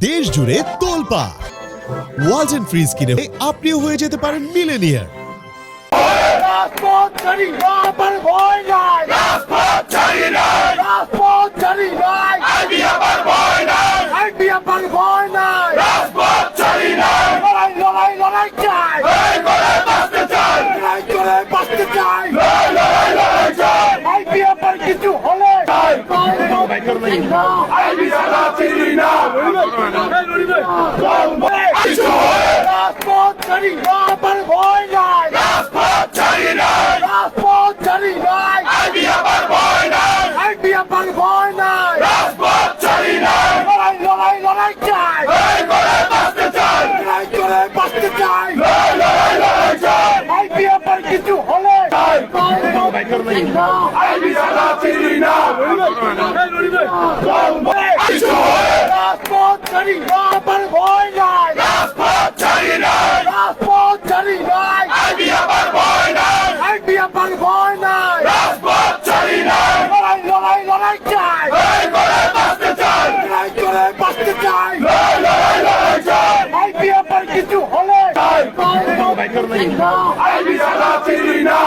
দেশ জুড়ে তোলপা। ওয়ালটন ফ্রিজ কিনে আপনিও হয়ে যেতে পারেন মিলেনিয়ার কিছু হলে না কিছু হয়ে রাজপথ নাই। আমার ভয় নাই। রাজপথ ছাড়ি নাই। রাজপথ ছাড়ি নাই। আমি আমার ভয় নাই। আইবি আমার ভয় নাই। রাজপথ ছাড়ি নাই। লড়াই লড়াই লড়াই চাই। এই করে বাঁচতে চাই। লড়াই করে বাঁচতে চাই। এই লড়াই লড়াই চাই। আইবি আমার কিছু হলে আমি সাদা চিনি না। হয়ে রাজপথ ছাড়ি নাই আমার ভয় নাই। রাজপথ ছাড়ি নাই। রাজপথ ছাড়ি নাই। আমি আমার ভয় নাই। আইবি আমার ভয় নাই। রাজপথ ছাড়ি নাই। লড়াই লড়াই লড়াই চাই। এই করে বাঁচতে চাই। লড়াই করে বাঁচতে চাই। এই লড়াই লড়াই চাই। আইবি আমার কিছু হলে আমি সাদা চিনি না।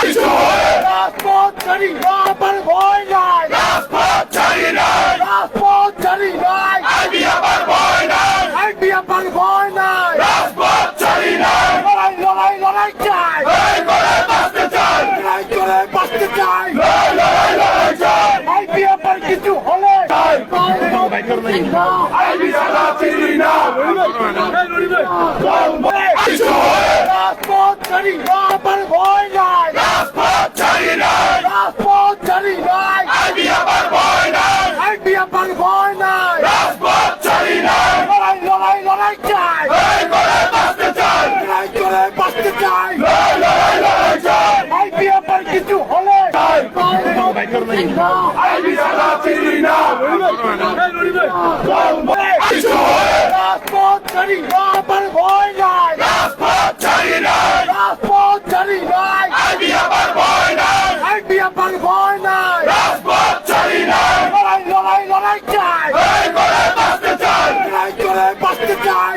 কিছু রাজপথ ছাড়ি নাই আমার ভয় নাই রাজপথ ছাড়ি নাই রাজপথ ছাড়ি নাই আমি আমার ভয় নাই আইবি আমার ভয় নাই রাজপথ ছাড়ি নাই লড়াই লড়াই লড়াই চাই এই করে বাঁচতে চাই লড়াই করে বাঁচতে চাই। আমার কিছু হলে না রাজপথ ছাড়ি নাই আমার ভয় নাই লড়াই লড়াই চাই লড়াই করে বাঁচতে চাই লড়াই করে বাঁচতে চাই